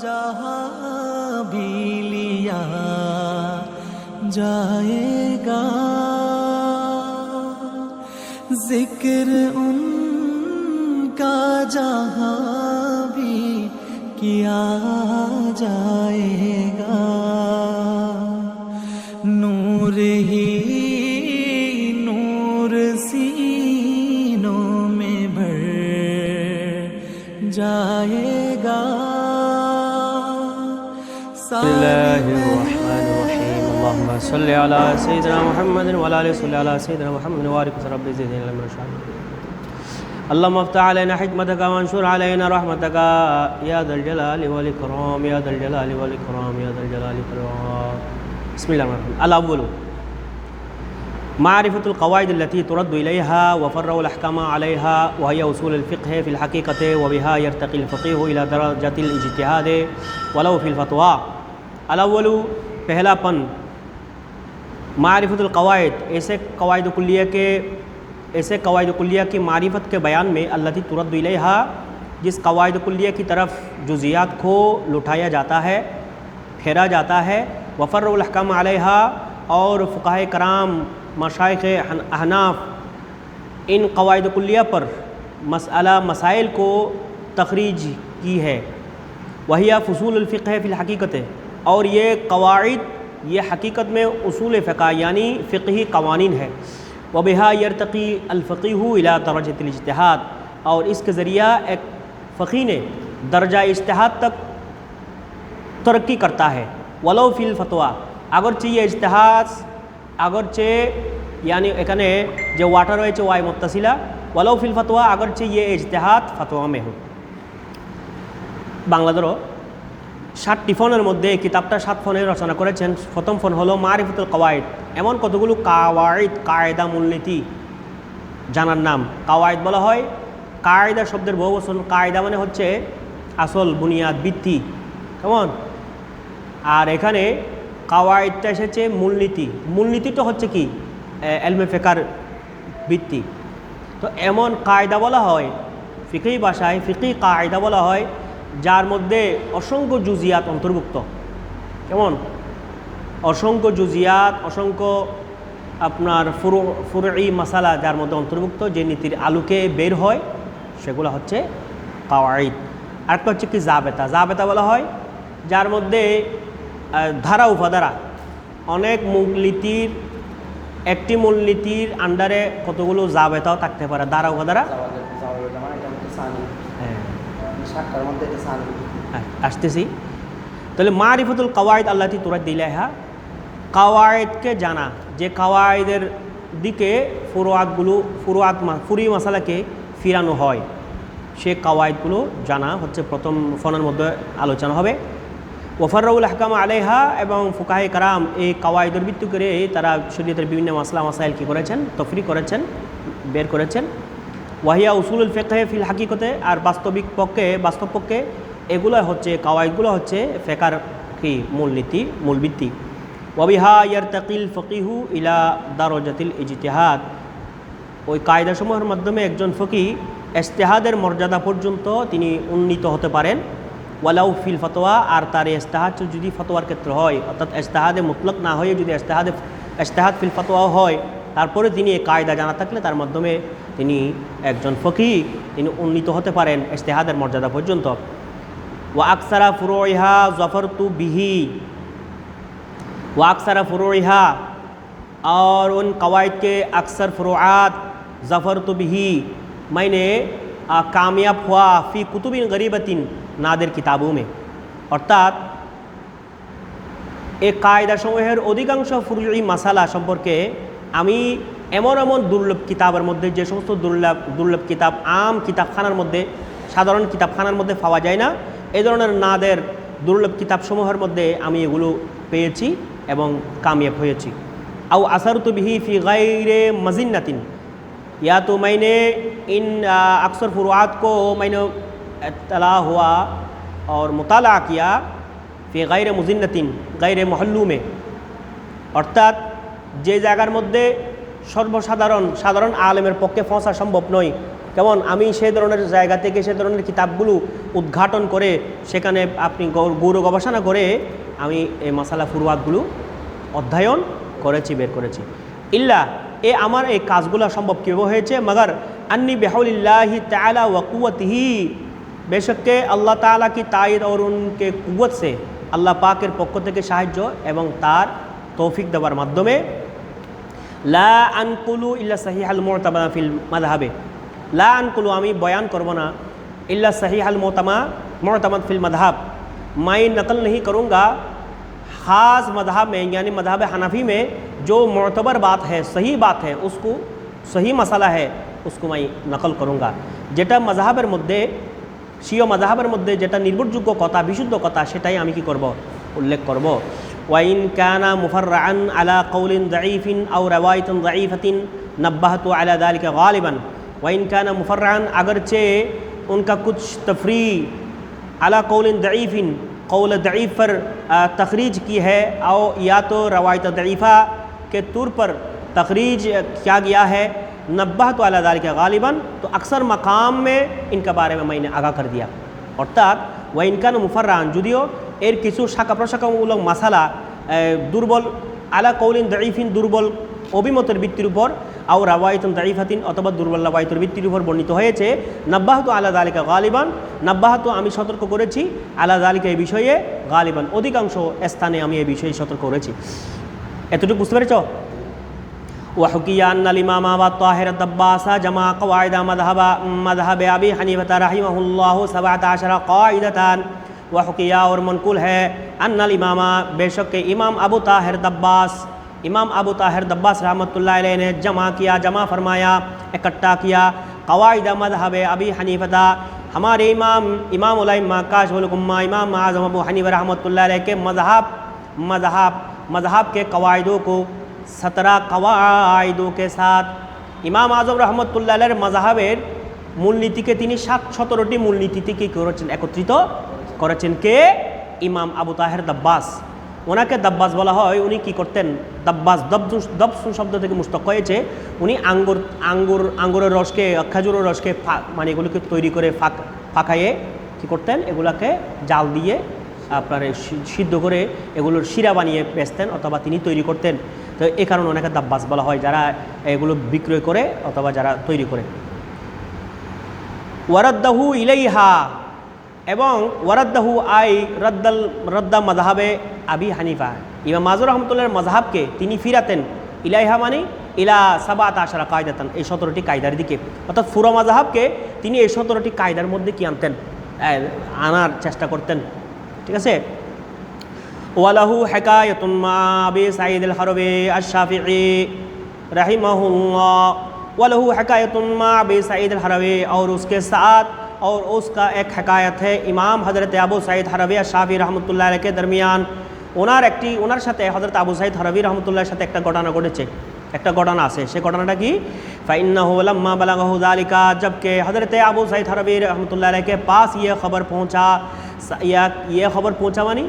جہاں بھی لیا جائے گا۔ ذکر ان کا جہاں بھی کیا بسم الله الرحمن الرحيم. اللهم صل على سيدنا محمد وعلى آله صل على سيدنا محمد وبارك رب زدنا علما اللهم افتح علينا حكمتك وانشر علينا رحمتك. يا ذا الجلال والإكرام يا ذا الجلال والإكرام يا ذا الجلال والإكرام. بسم الله الرحمن الرحيم. الأول معرفة القواعد التي ترد إليها وفرع الأحكام عليها وهي أصول الفقه في الحقيقة وبها يرتقي الفقيه إلى درجة الاجتهاد ولو في الفتوى. الاول پہلا پن، معرفت القواعد، ایسے قواعد کلیہ کے، ایسے قواعد کلیہ کی معرفت کے بیان میں اللہ تی ترد الحا جس قواعد کلیہ کی طرف جزیات کو لٹھایا جاتا ہے، پھیرا جاتا ہے وفر الحکم علیہ اور فقہ کرام مشائق احناف، ان قواعد کلیہ پر مسئلہ، مسائل کو تخریج کی ہے۔ وہیا فصول الفقہ فی الحقیقت اور یہ قواعد، یہ حقیقت میں اصول فقہ یعنی فقہی قوانین ہے وبحا یرتقی الفقی الا درجۃ الاجتہاد، اور اس کے ذریعہ ایک فقی نے درجہ اجتہاد تک ترقی کرتا ہے۔ ولو فی الفتویٰ اگرچہ یہ اجتہاد، اگرچہ یعنی ایکنے جو واٹر ہوئے وائے متصلہ، ولو فی الفتویٰ اگرچہ یہ اجتہاد فتویٰ میں ہو۔ بنگلہ درو ষাটটি ফোনের মধ্যে কিতাবটা সাত ফোনে রচনা করেছেন। প্রথম ফোন হলো মারিফতুল কওয়ায়দ এমন কতগুলো কাওয়ায়দ কায়দা মূলনীতি, জানার নাম। কাওয়ায়দ বলা হয়, কায়দা শব্দের বহু বচন। কায়দা মানে হচ্ছে আসল বুনিয়াদ বৃত্তি কেমন? আর এখানে কাওয়ায়দটা এসেছে মূলনীতি। মূলনীতিটা হচ্ছে কি? এলমে ফেকার বৃত্তি তো এমন কায়দা বলা হয় ফিকি ভাষায় ফিকি কায়দা বলা হয় যার মধ্যে অসংখ্য জুজিয়াত অন্তর্ভুক্ত। কেমন? অসংখ্য জুজিয়াত, অসংখ্য আপনার ফুরু ফুরই মশালা যার মধ্যে অন্তর্ভুক্ত, যে নীতির আলুকে বের হয়, সেগুলো হচ্ছে কাওয়াইদ আরেকটা হচ্ছে কি জাবেতা। জাবেতা বলা হয়, যার মধ্যে ধারা উপাধারা অনেক মূলনীতির, একটি মূলনীতির আন্ডারে কতগুলো জাবেতাও থাকতে পারে? ধারা উপাধারা হ্যাঁ আসতেছি। তাহলে মা মারিফতুল কওয়ায়দ আল্লাহ তুরাত দিলে হ্যাঁ কাওয়ায়দকে জানা। যে কাওয়ায়দের দিকে ফুরোয়াতগুলো ফুরোয়াত ফুরি মশালাকে ফিরানো হয়, সে কাওয়ায়দগুলো জানা হচ্ছে প্রথম ফোনের মধ্যে আলোচনা হবে। ওফারউল হকাম আলেহা এবং ফুকাহে কারাম এই কাওয়ায়দের ভিত্তি করে তারা শরীয়তের বিভিন্ন মাসলা, মাসাইল কী করেছেন তফরি করেছেন, বের করেছেন। ওয়াহিয়া উসুলুল ফেকাহে ফিল হাকিকতে আর বাস্তবিক পক্ষে, বাস্তব পক্ষে এগুলো হচ্ছে কাওয়ায়দগুলো হচ্ছে ফেকার কি? মূলনীতি মূলভিত্তি ওয়াবিহা ইয়ার তাকিল ফকিহু ইলা দারজাতিল ইজতেহাদ। ওই কায়দাসমূহের মাধ্যমে একজন ফকি এস্তেহাদের মর্যাদা পর্যন্ত তিনি উন্নীত হতে পারেন। ওয়ালাউ ফিল ফতোয়া, আর তার এস্তেহাদ যদি ফতোয়ার ক্ষেত্রে হয়, অর্থাৎ এস্তেহাদে মুতলক না হয়ে যদি এস্তেহাদে এস্তেহাদ ফিল ফতোয়াও হয় তারপরে তিনি এই কায়দা জানা থাকলে তার মাধ্যমে তিনি একজন ফকি তিনি উন্নীত হতে পারেন এস্তেহাদের মর্যাদা পর্যন্ত ও আকসারা ফুরোইহা জফর তু বিহি व अक्सर फ़ुरुहा और उन कवायद के अक्सर फ़ुरुआत ज़फ़र तो भी मैंने आ, कामयाब हुआ फ़ी कुतुबिन गरीबतिन नादिर किताबों में অর্থাৎ এই কায়দাসমূহের অধিকাংশ ফুরুই মাসালা সম্পর্কে আমি এমন এমন দুর্লভ কিতাবের মধ্যে যে সমস্ত দুর্লভ দুর্লভ কিতাব আম কিতাবখানার মধ্যে সাধারণ কিতাবখানার মধ্যে পাওয়া যায় না এই ধরনের নাদের দুর্লভ কিতাবসমূহের মধ্যে আমি এগুলো পেয়েছি এবং कामयाब হয়েছি আউ আসর তো বিহি ফি গাইরে मजिन्नतिन या तो मैंने इन अक्सर फुरुआत को मैंने तला हुआ और मुताला किया ফি গাইরে মুজিন্নতিন গাইরে মহল্লু মে অর্থাৎ যে জায়গার মধ্যে সর্বসাধারণ, সাধারণ আলেমের পক্ষে ফসা সম্ভব নয়। কেমন? আমি সে ধরনের জায়গা থেকে সে ধরনের কিতাবগুলো উদ্ঘাটন করে সেখানে আপনি গৌর গবেষণা করে আমি এই মশালা ফুরওয়াতগুলো অধ্যয়ন করেছি, বের করেছি। ইল্লা, এ আমার এই কাজগুলো সম্ভব কীভাবে হয়েছে? মগর, আন্নি বেহলিল্লাহি তালা ওয়াকুয়তিহি বেশককে আল্লাহ তালা কি তাইর অরুণকে কুয়ত সে? আল্লাহ পাকের পক্ষ থেকে সাহায্য এবং তার توفقم لا انتما فل مذہب لا ان کلو بیان کرو نا صحیح مرتم فل مذہب میں نقل نہیں کروں گا خاص مذہب میں یعنی مذہب حنفی میں جو معتبر بات ہے، صحیح بات ہے، اس کو صحیح مسئلہ ہے، اس کو میں نقل کروں گا جیٹا مذہبر مدعے شیو مذہب مذہبر جیٹا نربڑ جگو کوتا بھی شدھ کو ہمیں کی کرو الیکھ کر وَإِن كَانَ مُفَرَّعًا علا قول ضَعِيفٍ او روایت ضَعِيفَةٍ نَبَّهَتُ تو ذَلِكَ غَالِبًا. وَإِن غالباً مُفَرَّعًا اگرچہ ان کا کچھ تفریح علا قول ضَعِيفٍ، قول ضعیف پر تخریج کی ہے، او، یا تو روایت ضعیفہ کے طور پر تخریج کیا گیا ہے نبہ تو اللہ دال کے غالباً، تو اکثر مقام میں ان کے بارے میں میں نے آگاہ کر دیا۔ اور تک وہ ان کا مفرعن جدیو এর কিছু শাখা প্রশাখামূলক মাসালা এ, দুর্বল আলা কৌলিন দাইফিন দুর্বল অভিমতের ভিত্তির উপর আও রাওয়ায়তুন দাইফাতিন অথবা দুর্বল রাওয়ায়তের ভিত্তির উপর বর্ণিত হয়েছে নাব্বাহত আলা দালিকা গালিবান নাব্বাহত আমি সতর্ক করেছি আলা দালিকা এই বিষয়ে গালিবান অধিকাংশ স্থানে আমি এই বিষয়ে সতর্ক করেছি এতটুকু বুঝতে পেরেছ وحكي أن الإمام أبا الطاهر الدباس جمع قواعد مذهب مذهب أبي حنيفة رحمه الله سبعة عشر قاعدة ওয়াহকিয়া ওর মনকুল হে আন্নাল ইমামা বেশককে ইমাম আবু তাহের দব্বাস ইমাম আবু তাহের দব্বাস রহমতুল্লাহ আলহ জমা কিয়া জমা ফরমায়া একটা কিয়া কওয়ায়দ আহমদ হবে আবি হানিফতা হমারে ইমাম ইমাম উলাইমা কাশবুল গুম্মা ইমাম আজম আবু হানিফ রহমতুল্লাহ আলহকে মজহাব মজহাব মজহাবকে কওয়ায়দো কো সতরা কওয়ায়দো কে সাথ ইমাম আজম রহমতুল্লাহ আলহের মজহাবের মূলনীতিকে তিনি সাত সতেরোটি মূলনীতিতে কি করেছেন একত্রিত করেছেন কে? ইমাম আবু তাহের দাব্বাস। ওনাকে দাব্বাস বলা হয়, উনি কি করতেন? দাব্বাস দবজু দবসু শব্দ থেকে মুস্তক হয়েছে। উনি আঙ্গুর আঙ্গুর, আঙ্গুরের রসকে, খেজুরের রসকে মানে এগুলোকে তৈরি করে ফাঁক ফাঁকাইয়ে কী করতেন? এগুলাকে জাল দিয়ে, আপনার সিদ্ধ করে এগুলোর শিরা বানিয়ে বেচতেন অথবা তিনি তৈরি করতেন। তো এই কারণে ওনাকে দাব্বাস বলা হয়, যারা এগুলো বিক্রয় করে অথবা যারা তৈরি করে। ওয়ারাদ্দাহু ইলাইহা এবং ওয়ারদ্দাহু আই রদ্দাল, রদ্দা মজাহাবে আবি হানিফা। ইমাম মাজুর রহমতুল্লাহর মজাহাবকে তিনি ফিরাতেন ইলাইহা মানে ইলা সাবাত আশারা কায়দাতান, এই সতেরোটি কায়দার দিকে। অর্থাৎ ফুরা মজাহাবকে তিনি এই সতেরোটি কায়দার মধ্যে কি আনতেন? আনার চেষ্টা করতেন। ঠিক আছে? ওয়ালাহু হেকায়তুন মা আবি আল হারবে আশাফি রাহিমাহুল্লাহ। ওয়ালাহু হেকায়তুন মা আবি আল হারবে আর উসকে সাথ और उसका एक हकायत है ইমাম হজরত আবু সাইদ হরবি আর শাফি রহমতুল্লাহ के দরমিয়ান ওনার একটি ওনার সাথে হজরত আবু সাইদ হরবি রহমতুল্লাহর সাথে একটা ঘটনা ঘটেছে একটা ঘটনা আছে সে ঘটনাটা কি फ़ैन्नहु लम्मा बलगहु ज़ालिका जबकि हज़रत अबू सईद हरबी रहमतुल्लाह के पास ये खबर पहुंचा स- या ये खबर পৌঁছা মানে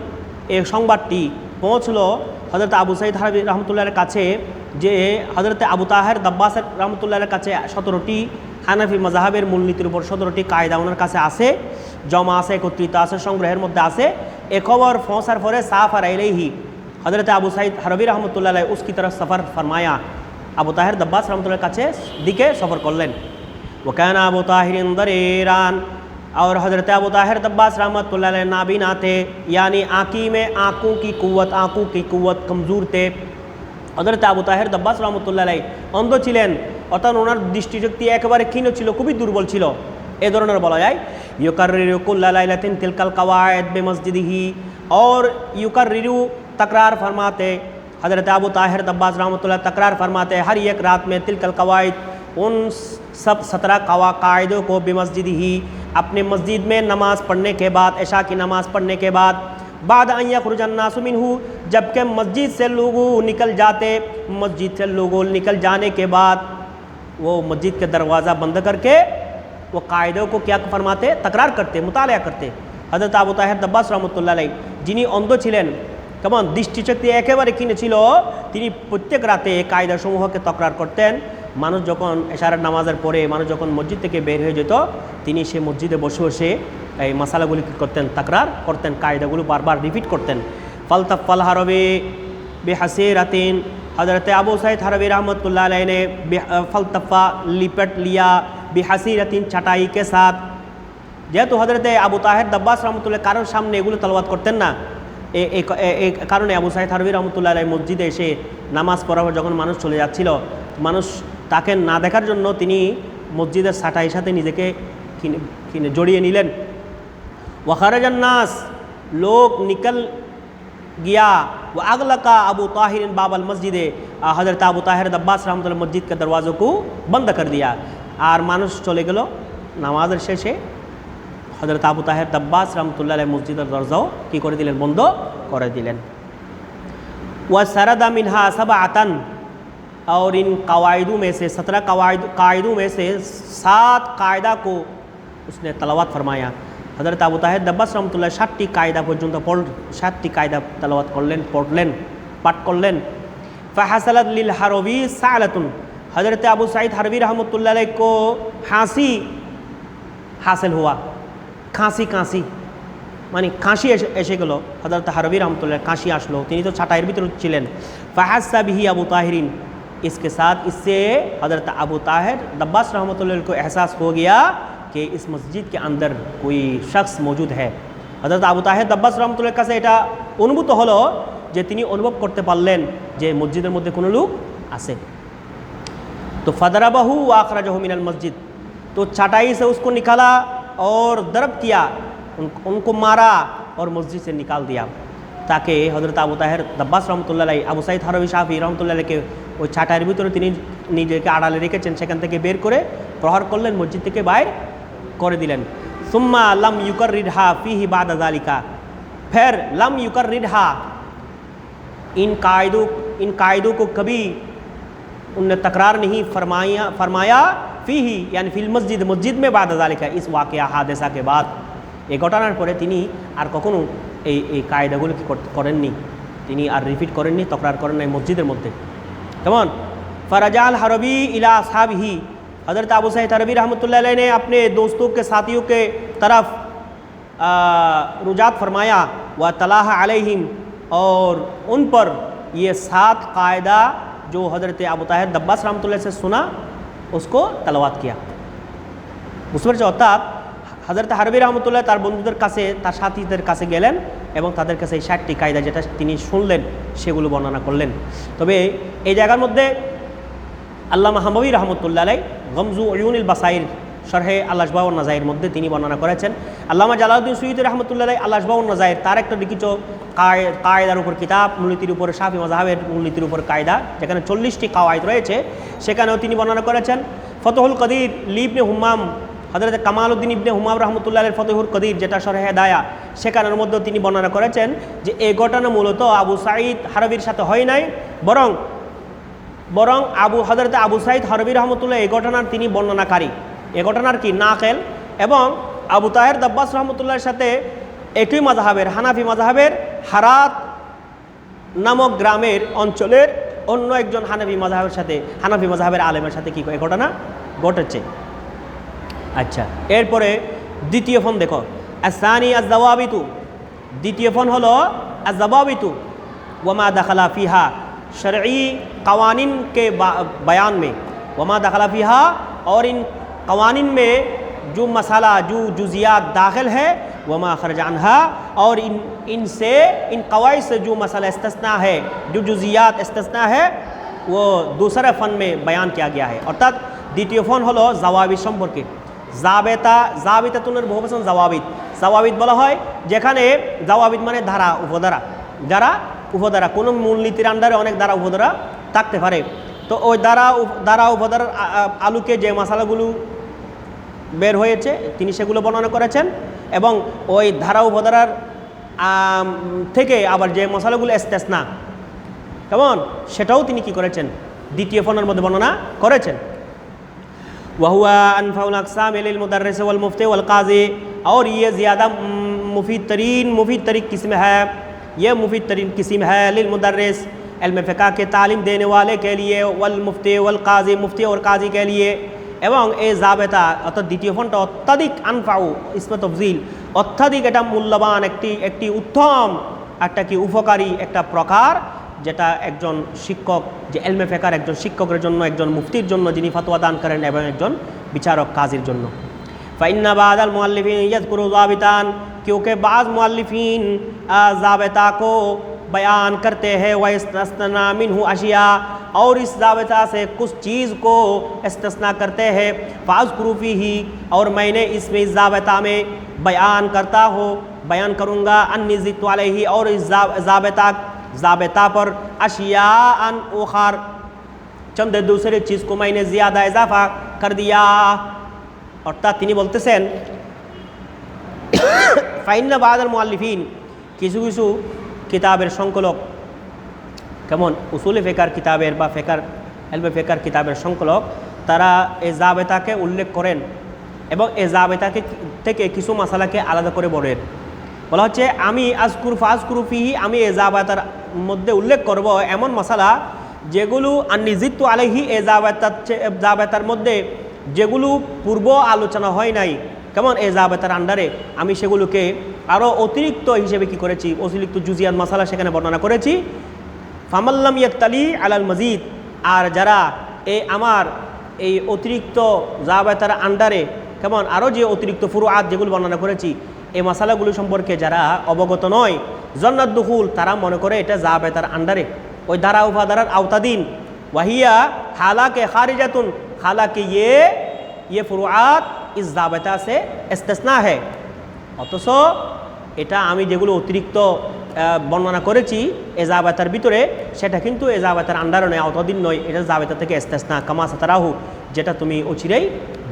এই সংবাদটি পৌঁছলো হজরত আবু সাইদ হারবি রহমতুল্লাহের কাছে যে হজরত আবু তাহের দাব্বাস রহমতুল্লাহের কাছে সতেরোটি হানাফি মজাহাবের মূলনীতির উপর সতেরোটি কায়দা ওনার কাছে আছে জমা আছে একত্রিত আছে সংগ্রহের মধ্যে আছে এ খবর পৌঁছার পরে সাফ আর এলেহি হজরত আবু সাইদ হরবি রহমতুল্লাহ উসকি তরফ সফর ফরমায়া আবু তাহের দব্বাস রহমতুল্লাহর কাছে দিকে সফর করলেন ওকান আবু তাহির দরেরান और हज़रत अबू ताहिर दब्बास रहमत नाबीना थे यानी आँखी में आँखों की कुव्वत आँखों की कुव्वत कमज़ोर थे হজরত আবু তাহের দব্বাস রহমতুল্লাহ অন্ধ ছিলেন অর্থাৎ ওনার দৃষ্টিশক্তি একেবারে ক্ষীণ ছিল، খুবই দুর্বল ছিল। এ ধরনের বলা যায় ইউকার রিরু কুল্লালাইলাতিন তিলকাল কাওয়ায়দ বে মসজিদিহি اور یوکر ریرو تکرار فرماتے حضرت ابو طاہر دباس رحمۃ اللہ تکرار فرماتے ہر ایک رات میں تلکل قواعد ان سب سترہ قواعدوں کو بے مسجد ہی اپنے مسجد میں نماز پڑھنے کے بعد، عشاء کی نماز پڑھنے کے بعد بعد آئیں خرج الناس منہ جبکہ مسجد سے لوگوں نکل جاتے مسجد سے لوگوں نکل جانے کے بعد वो मस्जिद के दरवाज़ा बंद करके वो कायदों को क्या फरमाते तकरार करते मुताला करते হজরত আবু তাহের দব্বাস রহমতুল্লাহ আলাই যিনি অন্ধ ছিলেন কেমন দৃষ্টিশক্তি একেবারে কিনে ছিল তিনি প্রত্যেক রাতে এই কায়দাসমূহকে তকরার করতেন মানুষ যখন এশারের নামাজের পরে মানুষ যখন মসজিদ থেকে বের হয়ে যেত তিনি সে মসজিদে বসে বসে এই মশালাগুলি কী করতেন তাকরার করতেন কায়দাগুলো বারবার রিপিট করতেন ফালতাফাল হারবে বেহাসে রাতিন हज़रत अबू सैद हरवी रहमतुल्लाह अलैह ने बे- फलतफ़ा लिपट लिया बेहसी रतिन चटाई के साथ যেহেতু হজরতে আবু তাহের দব্বাস রহমতুল্লাহ কারোর সামনে এগুলো তলবাদ করতেন না এ- এই ক- এ- এই কারণে আবু সাইদ হারবি রহমতুল্লাহ আলাই মসজিদে এসে নামাজ পড়াবার যখন মানুষ চলে যাচ্ছিল মানুষ তাকে না দেখার জন্য তিনি মসজিদের সাটাইয়ের সাথে নিজেকে কিনে কিনে জড়িয়ে নিলেন ওয়াখারাজান নাস লোক নিকল گیا۔ وہ اگلا کا ابو طاہر باب المسجد۔ حضرت ابو طاہر عباس رحمۃ اللہ مسجد کے دروازوں کو بند کر دیا۔ আর মানুষ চলে গেল নামাজের শেষে হজরত আবু তাহের দাব্বাস রহমতুল্লাহ মসজিদের দরজাও کی করে দিলেন বন্ধ করে দিলেন ওয়া سرد মিনহা سب আতান اور ان قواعدوں میں سے، سترہ قواعد، قاعدوں میں سے سات قاعدہ کو اس نے تلاوت فرمایا۔ হজরত আবু তাহেদ দব্বাস রহমতুল্লাহ ষাটটি কায়দা পর্যন্ত পড় ষাটটি কায়দা তালাওয়াত করলেন পড়লেন পাঠ করলেন ফাহাসালাত লিল হারবি সালাতুন হজরত আবু সাইদ হারবি রহমতুল্লাহ को হাসি হাসিল হুয়া খাঁসি কাঁসি মানে কাশি এসে এসে গেলো হজরত হারবি রহমতুল্লাহ কাশি আসলো তিনি তো ছাটাইয়ের ভিতরে ছিলেন ফাহাসা বিহি আবু ताहिरीन इसके साथ इससे हज़रत अबू ताहिर दब्बास रहमतुल्लाह को एहसास हो गया कि इस मस्जिद के अंदर कोई शख्स मौजूद है হজরত আবু তাহের দব্বাস রহমতুল্লার কাছে এটা অনুভূত হলো যে তিনি অনুভব করতে পারলেন যে মসজিদের মধ্যে কোনো লোক আছে तो फदरबहू आखराजहू मिनल मस्जिद तो चटाई से उसको निकाला और दरब किया उन, उनको मारा और मस्जिद से निकाल दिया তাকে হজরত আবু তাহের দব্বাস রহমতুল্লাহ আবু সাইদ হরবি শাহি রহমতুল্লাহকে ওই ছাটাইয়ের ভিতরে তিনি নিজেকে আড়ালে রেখেছেন সেখান থেকে বের করে প্রহার করলেন মসজিদ থেকে বাইর کر دلین سما لم یو کر ریڑھا فی باد ازالکا پھر لم یو کر ان قائدوں ان قاعدوں کو کبھی ان نے تقرار نہیں فرمایا فرمایا فی ہی یعنی مسجد مسجد میں باد ازالکا اس واقعہ حادثہ کے بعد۔ یہ گھٹان پڑے تین آپ کئی قائد کریں تین آپیٹ کریں نہیں تکرار کریں مسجد مدد۔ تو فرجال حربی علا صاحب ہی हज़रत अबू सैद हरबी रहमतुल्लाह अलैह ने अपने दोस्तों के साथियों के तरफ आ, रुजात फरमाया व तलाह अलैहिम और उन पर ये सात कायदा जो हज़रत अबू ताहिर दब्बास रहमतुल्लाह से सुना उसको तलवात किया বুঝতে পেরেছি অর্থাৎ হাজরত হারবি রহমতুল্লাহ তার বন্ধুদের কাছে তার সাথীদের কাছে গেলেন এবং তাদের কাছে এই ষাটটি কায়দা যেটা তিনি শুনলেন সেগুলো বর্ণনা করলেন তবে এই জায়গার মধ্যে আল্লাহ মাহমবী রহমতুল্লাহ আলাই গমজু ইউনিল বাসাইর, শরহে আল্লাহবাউ নাজাইর মধ্যে তিনি বর্ণনা করেছেন। আল্লামা জালাউদ্দিন সৈয়দ রহমতুল্লাহ আল্লাহবাউ নাজাইর, তার একটা লিখিত কায়- কায়দার উপর কিতাব, মূলনীতির উপর শাফি মজাহের মূলনীতির উপর কায়দা, যেখানে চল্লিশটি কাওয়ায়দ রয়েছে, সেখানেও তিনি বর্ণনা করেছেন, ফতহুল কদির লিবনে হুম্মাম হজরত কামাল উদ্দিন ইবনে হুমাম রহমতুল্লাহ ফতেহুর কদির, যেটা সরহে দায়া সেখানের মধ্যেও তিনি বর্ণনা করেছেন যে এই ঘটনা মূলত আবু সাঈদ হারবির সাথে হয় নাই, বরং বরং আবু হজরত আবু সাইদ হরবি রহমতুল্লাহ এ ঘটনার তিনি বর্ণনাকারী। এ ঘটনার কি না নাকেল? এবং আবু তাহের দাব্বাস রহমতুল্লাহর সাথে একই মাজাহাবের হানাফি মাজাহাবের হারাত নামক গ্রামের অঞ্চলের অন্য একজন হানাফি মাজাহাবের সাথে, হানাফি মাজাহাবের আলেমের সাথে কী এ ঘটনা ঘটেছে? আচ্ছা এরপরে দ্বিতীয় ফোন দেখো। আসানি আজাবিতু দ্বিতীয় ফোন হলো আজাবিতু ওয়ামা দাখালা ফিহা। شرعی قوانین کے بیان میں۔ وما دخلا فیہا اور ان قوانین میں جو مسئلہ، جو جزیات داخل ہے، وما خرج عنہا اور ان ان سے، ان قواعد سے جو مسئلہ استثناء ہے، جو جزیات استثناء ہے، وہ دوسرے فن میں بیان کیا گیا ہے۔ অর্থাৎ দ্বিতীয় ফন হলো زابیتا সম্পর্কে জাবেতা জাবিতাতুনের বহু زوابیت জাওয়াবিদ জাওয়াবিদ বলা হয় زوابیت জাওয়াবিদ دھارا ধারা دھارا যারা উপধারা কোনো মূলনীতির আন্ডারে অনেক দ্বারা উপধারা থাকতে পারে তো ওই দ্বারা উপ- দ্বারা উপধারার আ- আ- আলুকে যে মশালাগুলো বের হয়েছে তিনি সেগুলো বর্ণনা করেছেন এবং ওই ধারা উপধারার আম, থেকে আবার যে মশালাগুলো এস্তেসনা কেমন সেটাও তিনি কি করেছেন দ্বিতীয় ফোনের মধ্যে বর্ণনা করেছেন वहुआ अनफ़ाउल अकसाम मुदरस वलमुफ्त वलकाज़ी और ये ज़्यादा मुफीद तरीन मुफीद तरीन किस्म है ये मुफीद तरीन किस्म है लिलमुदरस इल्म फ़िका के तालीम देने वाले के लिए वल मुफ्ती वल काजी मुफ्ती और काजी के लिए এবং এই জাবেতা অর্থাৎ দ্বিতীয় ফোনটা অত্যাধিক আনফাউ ইসমে তফজিল অত্যাধিক এটা মূল্যবান একটি একটি উত্তম একটা কি উপকারী একটা প্রকার যেটা একজন শিক্ষক যে এলমে ফেকার একজন শিক্ষকের জন্য একজন মুফতির জন্য যিনি ফতোয়া দান করেন এবং একজন বিচারক কাজীর জন্য کیونکہ بعض معلفین ضابطہ کو بیان کرتے ہیں وہ استثنا منہ اشیا اور اس ضابطہ سے کچھ چیز کو استثنا کرتے ہیں۔ فاض قروفی ہی اور میں نے اس میں، اس ضابطہ میں بیان کرتا ہو بیان کروں گا۔ ان والے ہی اور اس ضابطہ ضابطہ پر اشیا ان اخر چند دوسرے چیز کو میں نے زیادہ اضافہ کر دیا۔ اور تاتینی بولتے سین۔ ফাইন্না বাদাল মুআল্লিফিন কিছু কিছু কিতাবের সংকলক কেমন উসুলে ফেকার কিতাবের বা ফেকার এলবে ফেকার কিতাবের সংকলক তারা এ জাবেতাকে উল্লেখ করেন এবং এ জাবেতাকে থেকে কিছু মশালাকে আলাদা করে বলেন। বলা হচ্ছে, আমি আজকুর ফাজকুরুফিহি আমি এ জাবেতার মধ্যে উল্লেখ করব এমন মশালা যেগুলো আনিজিত্তু আলহি এ জাবেতার জাবেতার মধ্যে যেগুলো পূর্ব আলোচনা হয় নাই। কেমন এ জাবেতার আন্ডারে আমি সেগুলোকে আরও অতিরিক্ত হিসেবে কি করেছি? অতিরিক্ত জুজিয়াত মশালা সেখানে বর্ণনা করেছি। ফামাল্লাম ইয়াক্তালি আলাল মজিদ। আর যারা এ আমার এই অতিরিক্ত জাবেতার আন্ডারে কেমন? আরও যে অতিরিক্ত ফুরুয়াত যেগুলো বর্ণনা করেছি এই মশালাগুলো সম্পর্কে যারা অবগত নয়, জন্নাত দুহুল তারা মনে করে এটা জাবেতার আন্ডারে ওই ধারা উপাধারার আওতাদিন ওয়াহিয়া হালাকে হারিজাতুন হালাকে ইয়ে ইয়ে ফুরুয়াত ইস জাবেতা সে ইস্তেসনা है অথচ এটা আমি যেগুলো অতিরিক্ত আহ, বর্ণনা করেছি এ জাবেতার ভিতরে সেটা কিন্তু এ জাবেতার আন্ডারে নয় অতদিন নয় এটা জাবেতা থেকে ইস্তেসনা কামা সাতারাহু যেটা তুমি অচিরেই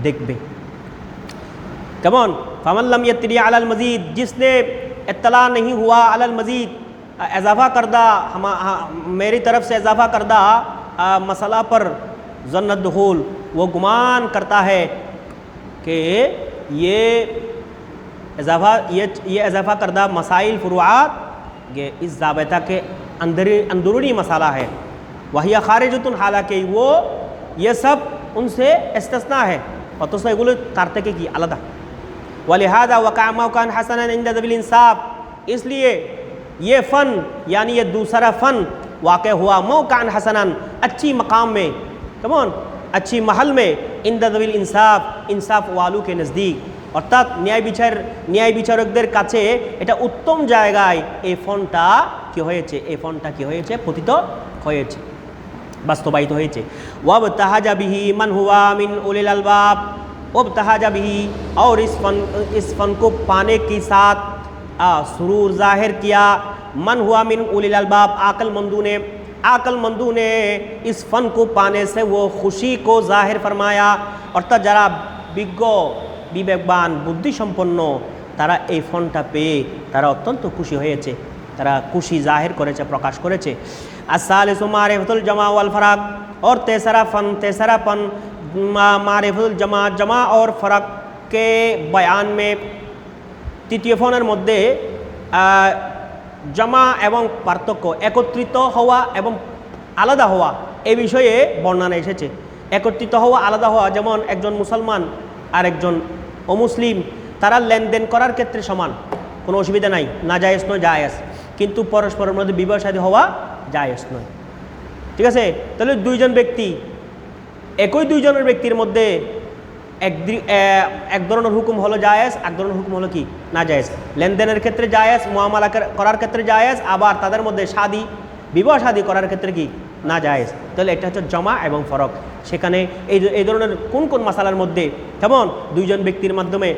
দেখবে কেমন ফামাল্লাম यत्तरी अलल मजीद जिसने इत्तला नहीं हुआ अलल मजीद इजाफा करदा हम हाँ, मेरी तरफ से इजाफा करदा आ, मसला पर जन्नत दखूल वो गुमान करता है کہ یہ اضافہ یہ اضافہ کردہ مسائل فروعات یہ اس ضابطہ کے اندری، اندرونی مسئلہ ہے۔ وہی خارجتن، حالانکہ وہ یہ سب ان سے استثنا ہے۔ اور تو گلو تارتکی کی علدہ و لہٰذا وقام وقان حسن انصاف اس لیے یہ فن یعنی یہ دوسرا فن واقع ہوا موقان حسن اچھی مقام میں کمون اچھی محل میں۔ इंसाफ इंसाफ वालू के नज़दीक অর্থাৎ ন্যায় বিচার ন্যায় বিচারকদের কাছে এটা উত্তম জায়গায় এই ফোনটা কি হয়েছে এই ফোনটা কি হয়েছে পতিত হয়েছে বাস্তবায়িত হয়েছে ওয়াব তাহাজা বিহি মান হুয়া মিন উলিল अलबाब अब तहाजा भी और इस फन इस फन को पाने के साथ आ, सुरूर जाहिर किया मन हुआ मिन उलिल अलबाब आकल मंदू ने आकल मंदू ने इस फन को पाने से वो खुशी को जाहिर फरमाया অর্থাৎ যারা বিজ্ঞ বিবেকবান বুদ্ধিসম্পন্ন তারা এই ফোনটা পেয়ে তারা অত্যন্ত খুশি হয়েছে তারা খুশি জাহির করেছে প্রকাশ করেছে আসালিসু মারিফতুল জামা ওয়াল ফরাক और तेसरा फन तेसरा फन মারিফুল জামা জামা और फरक के बयान में তৃতীয় ফোনের মধ্যে আহ, জমা এবং পার্থক্য একত্রিত হওয়া এবং আলাদা হওয়া এ বিষয়ে বর্ণনা এসেছে। একত্রিত হওয়া, আলাদা হওয়া যেমন একজন মুসলমান আর একজন অমুসলিম, তারা লেনদেন করার ক্ষেত্রে সমান। কোনো অসুবিধা নাই, না জায়েজ নয়, জায়েজ। কিন্তু পরস্পরের মধ্যে বিবাহসাদী হওয়া জায়েজ নয়। ঠিক আছে? তাহলে দুইজন ব্যক্তি, একই দুইজনের ব্যক্তির মধ্যে এক এক ধরনের হুকুম হলো জায়েজ এক ধরনের হুকুম হলো কি? না জায়েজ। লেনদেনের ক্ষেত্রে জায়েজ, মোয়ামালা করার ক্ষেত্রে জায়েজ, আবার তাদের মধ্যে শাদি, বিবাহ শাদি করার ক্ষেত্রে কি? না জায়েজ। তাহলে এটা হচ্ছে জমা এবং ফরক। সেখানে এই এই ধরনের কোন কোন মশালার মধ্যে কেমন দুইজন ব্যক্তির মাধ্যমে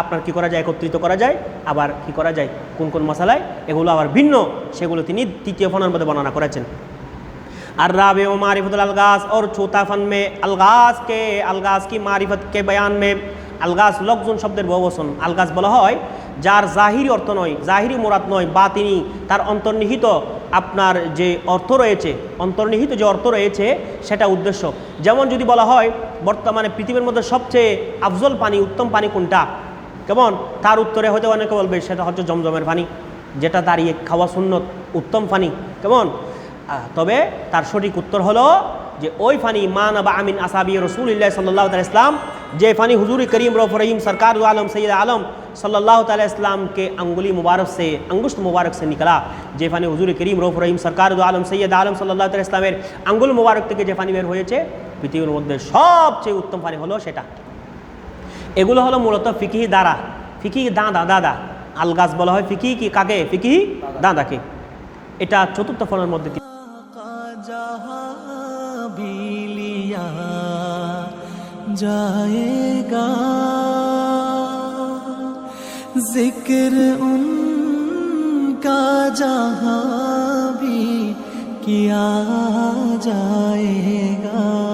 আপনার কি করা যায়, একত্রিত করা যায়, আবার কি করা যায়, কোন কোন মশালায় এগুলো আবার ভিন্ন, সেগুলো তিনি তৃতীয় ফোনের মধ্যে বর্ণনা করেছেন। अर्राब व मारिफत अलगास और चौथा फन में अलगास के अलगास की मारिफत के बयान में আলগাস লকজন শব্দের বহুবচন আলগাস বলা হয় যার জাহিরি অর্থ নয় জাহিরি মোরাত নয় বা তিনি তার অন্তর্নিহিত আপনার যে অর্থ রয়েছে অন্তর্নিহিত যে অর্থ রয়েছে সেটা উদ্দেশ্য যেমন যদি বলা হয় বর্তমানে পৃথিবীর মধ্যে সবচেয়ে আফজল পানি উত্তম পানি কোনটা কেমন তার উত্তরে হয়তো অনেকে বলবে সেটা হচ্ছে জমজমের পানি যেটা দাঁড়িয়ে খাওয়া সুন্নত উত্তম পানি কেমন আহ, তবে তার সঠিক উত্তর হলো যে ওই ফানি মান বা আমিন আসাবি রসুল্লাহ সাল্লাহ তাল ইসলাম যে ফানি হুজুর करीम रऊफ़ रहीम सरकार दो आलम सैद आलम सल्लल्लाहु अलैहि वसल्लम के अंगुली मुबारक से अंगुष्ठ मुबारक से निकला যে ফানি হুজুর করিম রউফ রহিম সরকার দো আলম সৈয়দ আলম সাল্লাহ তাল ইসলামের আঙ্গুল মুবারক থেকে যে ফানি বের হয়েছে পৃথিবীর মধ্যে সবচেয়ে উত্তম ফানি হলো সেটা এগুলো হলো মূলত ফিকিহি দ্বারা ফিকিহি দাঁদা দাদা আলগাজ বলা হয় ফিকিহি কি কাকে ফিকিহি দাদাকে এটা চতুর্থ ফলের মধ্যে جائے گا۔ ذکر ان کا جہاں بھی کیا جائے گا۔